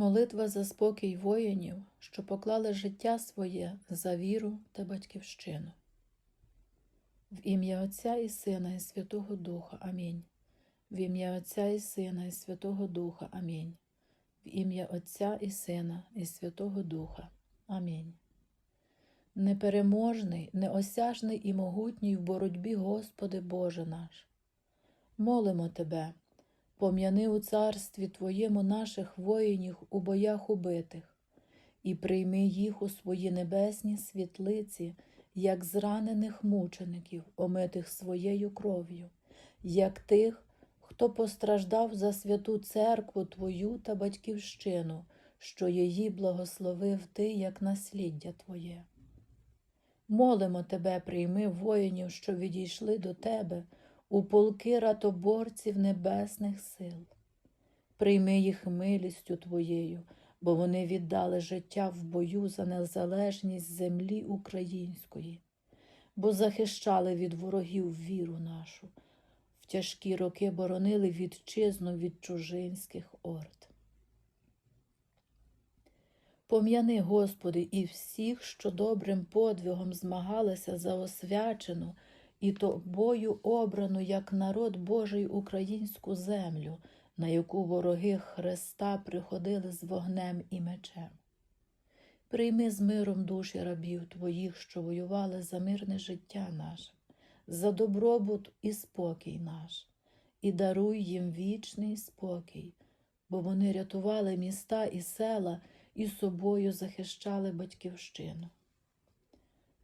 Молитва за спокій воїнів, що поклали життя своє за віру та батьківщину. В ім'я Отця і Сина, і Святого Духа. Амінь. В ім'я Отця і Сина, і Святого Духа. Амінь. В ім'я Отця і Сина, і Святого Духа. Амінь. Непереможний, неосяжний і могутній в боротьбі, Господи Боже наш. Молимо Тебе, пом'яни у царстві Твоєму наших воїнів у боях убитих, і прийми їх у свої небесні світлиці, як зранених мучеників, омитих своєю кров'ю, як тих, хто постраждав за святу церкву Твою та батьківщину, що її благословив Ти як насліддя Твоє. Молимо Тебе, прийми воїнів, що відійшли до Тебе у полки ратоборців небесних сил. Прийми їх милістю Твоєю, бо вони віддали життя в бою за незалежність землі української, бо захищали від ворогів віру нашу, в тяжкі роки боронили вітчизну від чужинських орд. Пом'яни, Господи, і всіх, що добрим подвигом змагалися за освячену і тобою обрану як народ Божий українську землю, на яку вороги Христа приходили з вогнем і мечем. Прийми з миром душі рабів Твоїх, що воювали за мирне життя наше, за добробут і спокій наш, і даруй їм вічний спокій, бо вони рятували міста і села і собою захищали батьківщину.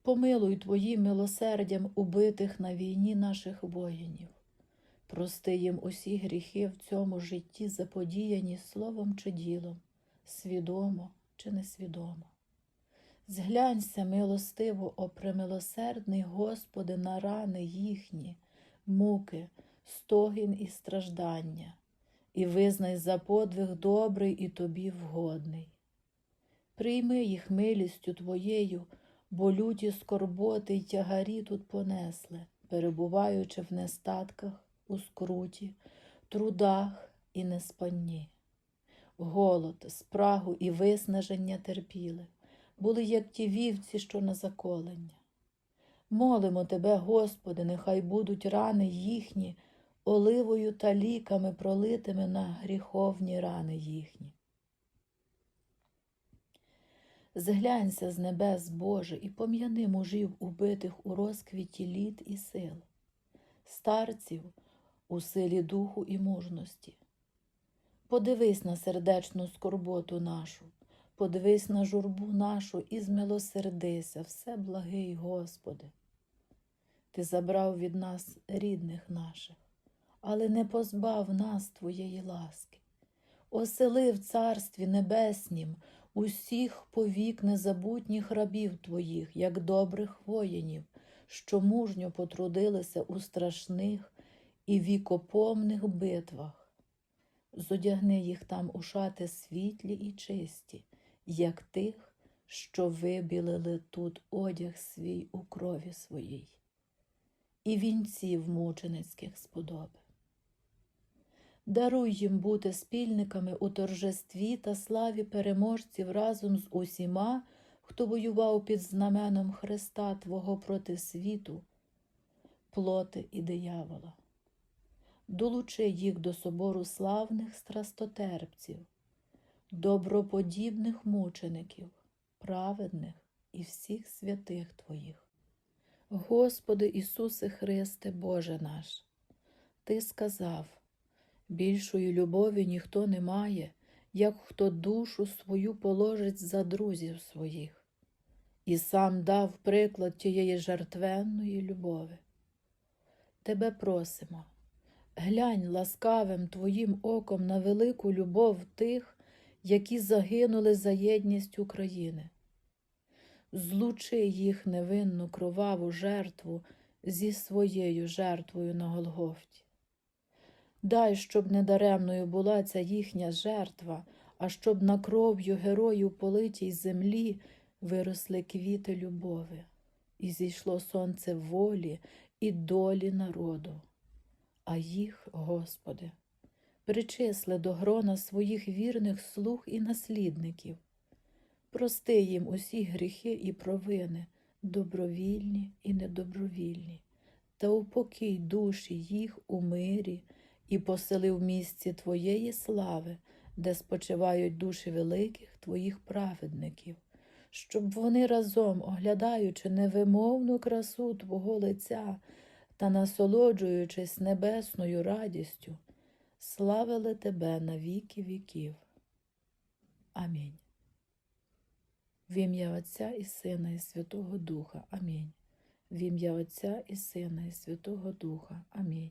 Помилуй Твоїм милосердям убитих на війні наших воїнів, прости їм усі гріхи в цьому житті, заподіяні словом чи ділом, свідомо чи несвідомо. Зглянься милостиво, о премилосердний Господи, на рани їхні, муки, стогін і страждання, і визнай за подвиг добрий і тобі вгодний. Прийми їх милістю Твоєю, бо люті скорботи й тягарі тут понесли, перебуваючи в нестатках, у скруті, трудах і неспанні. Голод, спрагу і виснаження терпіли, були, як ті вівці, що на заколення. Молимо Тебе, Господи, нехай будуть рани їхні, оливою та ліками, пролитими на гріховні рани їхні. Зглянься з небес, Боже, і пом'яни мужів, убитих у розквіті літ і сил, старців у силі духу і мужності. Подивись на сердечну скорботу нашу, подивись на журбу нашу і змилосердися, все благий, Господи. Ти забрав від нас рідних наших, але не позбав нас Твоєї ласки, оселив в Царстві Небеснім усіх повік незабутніх рабів Твоїх, як добрих воїнів, що мужньо потрудилися у страшних і вікопомних битвах. Зодягни їх там у шати світлі і чисті, як тих, що вибілили тут одяг свій у крові своїй, і вінців мученицьких сподоби. Даруй їм бути спільниками у торжестві та славі переможців разом з усіма, хто воював під знаменом Христа Твого проти світу, плоти і диявола. Долучи їх до собору славних страстотерпців, доброподібних мучеників, праведних і всіх святих Твоїх. Господи Ісусе Христе, Боже наш, Ти сказав, Більшої любові ніхто не має, як хто душу свою положить за друзів своїх, і сам дав приклад тієї жертвенної любові. Тебе просимо, глянь ласкавим Твоїм оком на велику любов тих, які загинули за єдність України. Злучи їх невинну кроваву жертву зі своєю жертвою на Голгофті. Дай, щоб недаремною була ця їхня жертва, а щоб на кров'ю героїв политій землі виросли квіти любові, і зійшло сонце волі і долі народу. А їх, Господи, причисли до грона своїх вірних слуг і наслідників. Прости їм усі гріхи і провини, добровільні і недобровільні, та упокій душі їх у мирі і посели в місці Твоєї слави, де спочивають душі великих Твоїх праведників, щоб вони разом, оглядаючи невимовну красу Твого лиця та насолоджуючись небесною радістю, славили Тебе на віки віків. Амінь. В ім'я Отця і Сина, і Святого Духа. Амінь. В ім'я Отця і Сина, і Святого Духа. Амінь.